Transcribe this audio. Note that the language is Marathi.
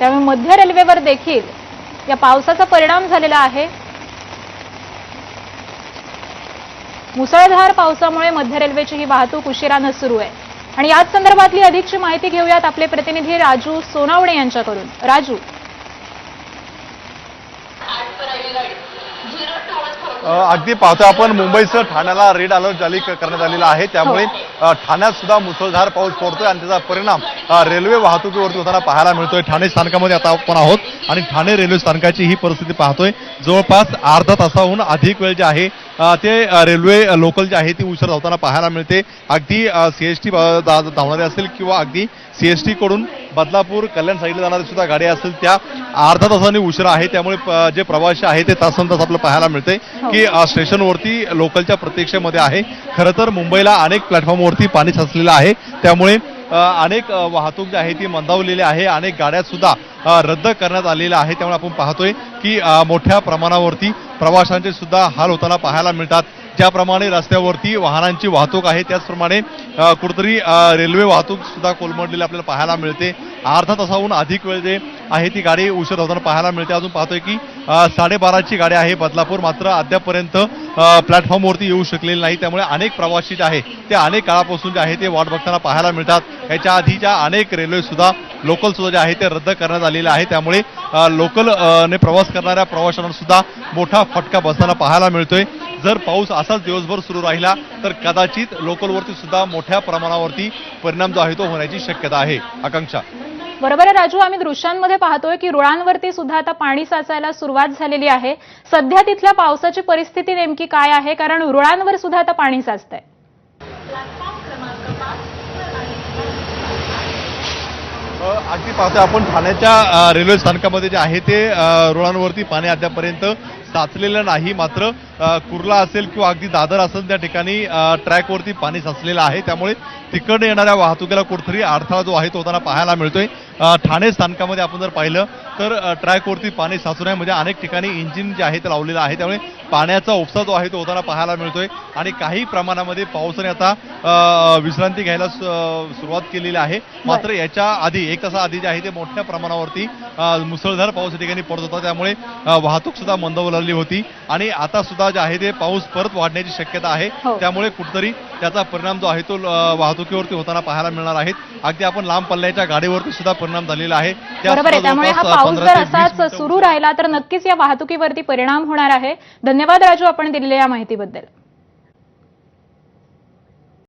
त्यामुळे मध्य रेल्वेवर देखील या पावसाचा परिणाम झालेला आहे. मुसळधार पावसामुळे मध्य रेल्वेची ही वाहतूक उशिरानं सुरू आहे. आणि याच संदर्भातली अधिकची माहिती घेऊयात आपले प्रतिनिधी राजू सोनावणे यांच्याकडून. राजू. अगदी पाहतो आपण मुंबईसह ठाण्याला रेड अलर्ट जारी करण्यात आलेला आहे. त्यामुळे अ, ठाण्यात सुद्धा मुसळधार पाऊस पडतोय आणि त्याचा परिणाम रेल्वे वाहतुकीवरती होताना पाहायला मिळतोय. ठाणे स्थानकामध्ये आता आपण आहोत आणि ठाणे रेल्वे स्थानकाची ही परिस्थिती पाहतोय. जवळपास अर्धा तासाहून अधिक वेळ जे आहे ते रेल्वे लोकल जी आहे ती उशीर धावताना पाहायला मिळते. अगदी सीएसटी धावणारे असेल किंवा अगदी सीएसटी कडून बदलापूर कल्याण साईडला जाणारी सुद्धा गाडी असेल त्या अर्धा तासाने उशिरा आहे. त्यामुळे जे प्रवासी आहे ते तासन तास आपल्याला पाहायला मिळते की अ, स्टेशनवरती लोकलच्या प्रतीक्षेमध्ये आहे. खरं तर मुंबईला अनेक प्लॅटफॉर्मवरती पाणी साचलेलं आहे. त्यामुळे अनेक वाहतूक जी आहे ती मंदावलेली आहे. अनेक गाड्या सुद्धा रद्द करण्यात आलेल्या आहे त्यामुळे आपण पाहतोय की मोठ्या प्रमाणावरती प्रवाशांचे सुद्धा हाल होताना पाहायला मिळतात. ज्याप्रमाणे रस्त्यावरती वाहनांची वाहतूक आहे त्याचप्रमाणे कुठंतरी रेल्वे वाहतूक सुद्धा कोलमडलेली आपल्याला पाहायला मिळते. अर्धा तासाहून अधिक वेळ जे आहे ती गाडी उशीर होताना पाहायला मिळते. अजून पाहतोय की साडेबाराची गाडी आहे बदलापूर. मात्र अद्यापर्यंत प्लॅटफॉर्मवरती येऊ शकलेली नाही. त्यामुळे अनेक प्रवासी जे आहे ते अनेक काळापासून जे आहे ते वाट बघताना पाहायला मिळतात. याच्या आधीच्या अनेक रेल्वे सुद्धा लोकल सुद्धा जे आहे ते रद्द करण्यात आलेले आहे. त्यामुळे लोकलने लोकल ने प्रवास करणाऱ्या प्रवाशांना सुद्धा मोठा फटका बसताना पाहायला मिळतोय. जर पाऊस असाच दिवसभर सुरू राहिला तर कदाचित लोकलवरती सुद्धा मोठ्या प्रमाणावरती परिणाम जो आहे तो होण्याची शक्यता आहे. आकांक्षा. बरोबर आहे राजू आम्ही दृश्यांमध्ये पाहतोय की रुळांवरती सुद्धा आता पाणी साचायला सुरुवात झालेली आहे. सध्या तिथल्या पावसाची परिस्थिती नेमकी काय आहे? कारण रुळांवर सुद्धा आता पाणी साचतंय. अगदी पाहतोय. आपण ठाण्याच्या रेल्वे स्थानकामध्ये जे आहे ते रुळांवरती पाणी अद्यापर्यंत साचलेलं नाही. मात्र कुर्ला असेल किंवा अगदी दादर असेल त्या ठिकाणी ट्रॅकवरती पाणी साचलेलं आहे. त्यामुळे तिकडे येणाऱ्या वाहतुकीला कुठेतरी अडथळा जो आहे तो होताना पाहायला मिळतोय. ठाणे स्थानकामध्ये आपण जर पाहिलं तर ट्रॅकवरती पाणी साचू नये म्हणजे अनेक ठिकाणी इंजिन जे आहे ते लावलेलं आहे. त्यामुळे पाण्याचा उपसा जो आहे तो होताना पाहायला मिळतोय. आणि काही प्रमाणामध्ये पावसाने आता विश्रांती घ्यायला सुरुवात केलेली आहे. मात्र याच्या आधी एक तासा आधी जे आहे ते मोठ्या प्रमाणावरती मुसळधार पाऊस या ठिकाणी पडत होता. त्यामुळे वाहतूक सुद्धा मंदावलेली होती. आणि आता सुद्धा जे आहे ते पाऊस परत वाढण्याची शक्यता आहे. हो. त्यामुळे कुठतरी त्याचा परिणाम जो आहे तो वाहतुकीवरती होताना पाहायला मिळणार आहेत अगदी आपण लांब पल्ल्याच्या गाडीवरती सुद्धा परिणाम झालेला आहे. बरोबर आहे त्यामुळे हा पाऊस 15 जर ते 20 असाच सुरू राहिला तर नक्कीच या वाहतुकीवरती परिणाम होणार आहे. धन्यवाद राजू आपण दिलेल्या या माहितीबद्दल.